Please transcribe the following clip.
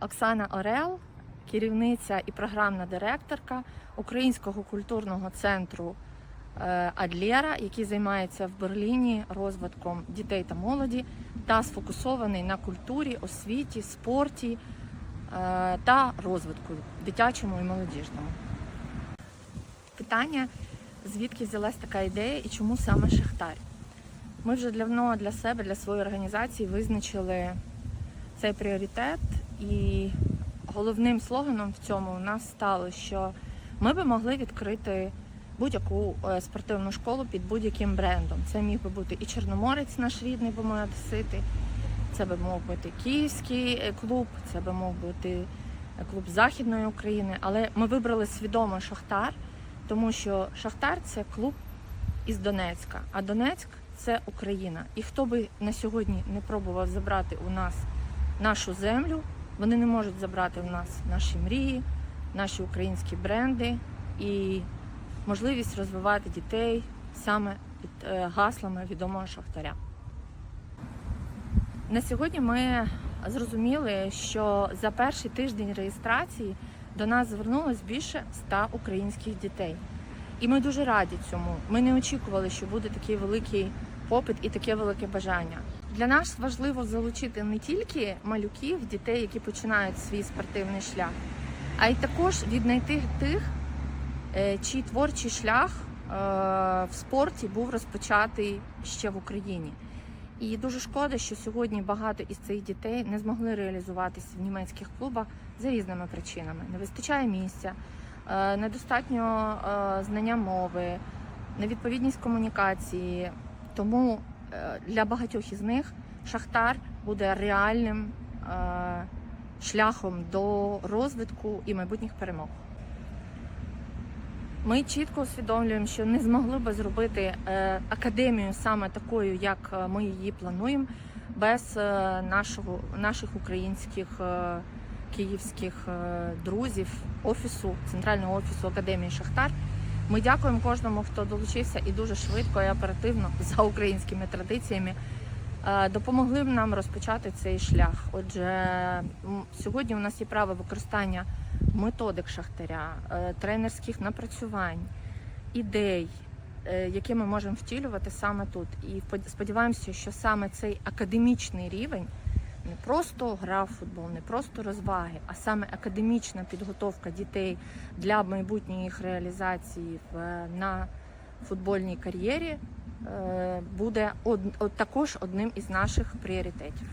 Оксана Орел, керівниця і програмна директорка Українського культурного центру е, Адлєра, який займається в Берліні розвитком дітей та молоді та сфокусований на культурі, освіті, спорті е, та розвитку дитячому і молодіжному. Питання, звідки взялась така ідея і чому саме Шахтар? Ми вже давно для себе, для своєї організації визначили цей пріоритет, і головним слоганом в цьому у нас стало, що ми би могли відкрити будь-яку е, спортивну школу під будь-яким брендом. Це міг би бути і Чорноморець, наш рідний, бо ми одесити, це би мог бути Київський е, клуб, це би мог бути е, клуб Західної України. Але ми вибрали свідомо Шахтар, тому що Шахтар це клуб із Донецька, а Донецьк це Україна. І хто би на сьогодні не пробував забрати у нас нашу землю, вони не можуть забрати у нас наші мрії, наші українські бренди і можливість розвивати дітей саме під е, гаслами відомого шахтаря. На сьогодні ми зрозуміли, що за перший тиждень реєстрації до нас звернулось більше 100 українських дітей. І ми дуже раді цьому. Ми не очікували, що буде такий великий попит і таке велике бажання. Для нас важливо залучити не тільки малюків, дітей, які починають свій спортивний шлях, а й також віднайти тих, е, чий творчий шлях е, в спорті був розпочатий ще в Україні. І дуже шкода, що сьогодні багато із цих дітей не змогли реалізуватися в німецьких клубах за різними причинами. Не вистачає місця, е, недостатньо знання мови, невідповідність комунікації. Тому е, для багатьох із них Шахтар буде реальним е, шляхом до розвитку і майбутніх перемог. Ми чітко усвідомлюємо, що не змогли би зробити е, академію саме такою, як ми її плануємо, без нашого, наших українських київських друзів, офісу, центрального офісу Академії Шахтар. Ми дякуємо кожному, хто долучився і дуже швидко і оперативно за українськими традиціями е, допомогли нам розпочати цей шлях. Отже, сьогодні у нас є право використання методик шахтаря, е, тренерських напрацювань, ідей, е, які ми можемо втілювати саме тут. І сподіваємося, що саме цей академічний рівень не просто гра в футбол, не просто розваги, а саме академічна підготовка дітей для майбутньої їх реалізації на футбольній кар'єрі е, буде також одним із наших пріоритетів.